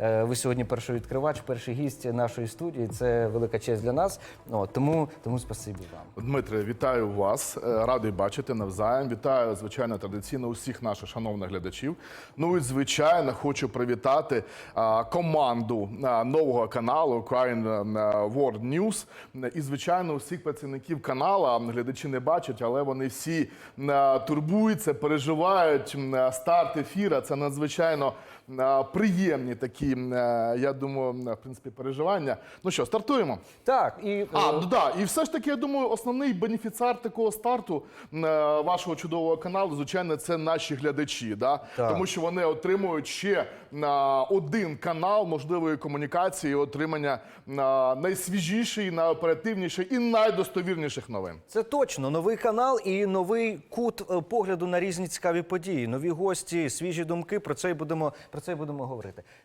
е, ви сьогодні перший відкривач, перший гість нашої студії. Це велика честь для нас. О, тому, тому спасибі вам. Дмитре, вітаю вас. Е, Радий бачити навзаєм. Вітаю, звичайно, традиційно усіх наших шановних глядачів. Ну і звичайно, хочу привітати команду нового каналу Ukraine е, World News. І звичайно, усіх працівників канала глядачі не бачать, але вони всі турбуються, переживають старт ефіра. Це надзвичайно приємні такі, м, е, я думаю, в принципі, переживання. Ну що, стартуємо. Так, і А, ну да, і все ж таки, я думаю, основний бенефіціар такого старту е, вашого чудового каналу, звичайно, це наші глядачі. Да? Так. Тому що вони отримують ще один канал можливої комунікації, і отримання найсвіжішої, найоперативнішої і найдостовірніших новин. Це точно новий канал і новий кут погляду на різні цікаві події, нові гості, свіжі думки. Про це й будемо про це й будемо говорити.